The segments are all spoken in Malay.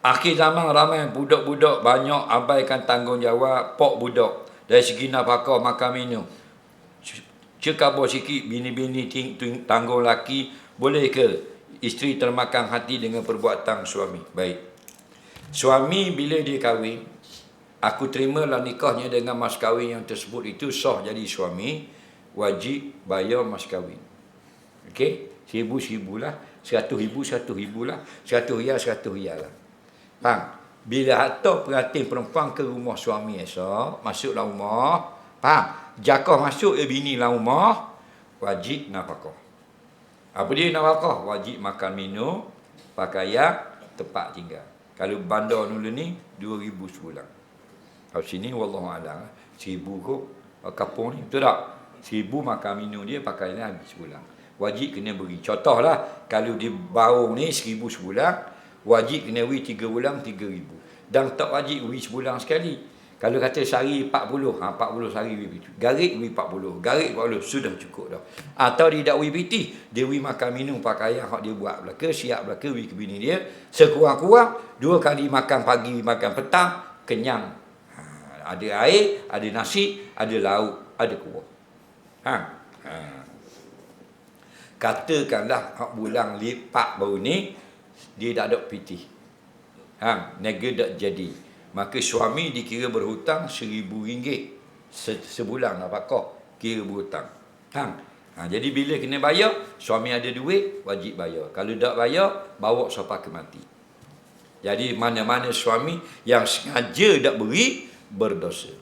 Akhir zaman ramai budak-budak banyak abaikan tanggungjawab pok budak. Dari segi nafkah makan minum. Cekabur sikit bini-bini tanggung laki boleh ke isteri termakan hati dengan perbuatan suami. Baik. Suami bila dia kahwin, aku terimalah nikahnya dengan mas kahwin yang tersebut itu sah jadi suami, wajib bayar mas kahwin. Okey? Seribu seribu lah. Seratus ribu, seratus ribu lah. Seratus riyal, seratus riyal lah. Faham? Bila hantar pengantin perempuan ke rumah suami esok, masuklah rumah. Faham? Jakah masuk ya bini lah rumah, wajib nafkah. Apa dia nafkah? Wajib makan minum, pakaian, tempat tinggal. Kalau bandar dulu ni, RM2,000 sebulan. Kalau sini, Wallahualam, RM1,000 kot. Kapung ni, betul tak? RM1,000 makan minum dia, pakaian habis sebulan. Wajib kena beri. Contohlah, kalau di baru ni RM1,000 sebulan, wajib kena beri 3 bulan RM3,000. Dan tak wajib beri sebulan sekali. Kalau kata sehari 40, ha, 40 sehari PT. Garik beri 40. Garik 40, sudah cukup dah. Atau dia tak beri PT, dia beri makan minum pakaian hak dia buat belaka, siap belaka, beri ke bini dia. Sekurang-kurang, dua kali makan pagi, makan petang, kenyang. Ha, ada air, ada nasi, ada lauk, ada kuah. Ha. ha. Katakanlah hak bulan lipat baru ni, dia tak ada PT. Ha, nega tak jadi. Maka suami dikira berhutang seribu ringgit se- sebulan apakah kira berhutang. Ha. ha. jadi bila kena bayar, suami ada duit, wajib bayar. Kalau tak bayar, bawa sampai ke mati. Jadi mana-mana suami yang sengaja tak beri, berdosa.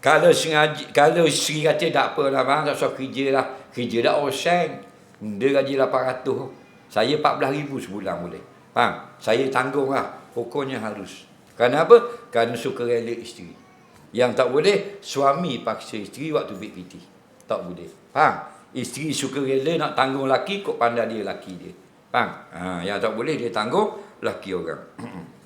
Kalau sengaja, kalau isteri kata tak apa lah bang, tak usah kerja lah. Kerja dah oseng. Dia gaji 800. Saya 14,000 sebulan boleh. Faham? Saya tanggung lah. Pokoknya harus. Kerana apa? Kerana suka rela isteri. Yang tak boleh, suami paksa isteri waktu BPT. Tak boleh. Faham? Isteri suka rela nak tanggung laki, kok pandai dia laki dia. Faham? Ha, yang tak boleh dia tanggung laki orang.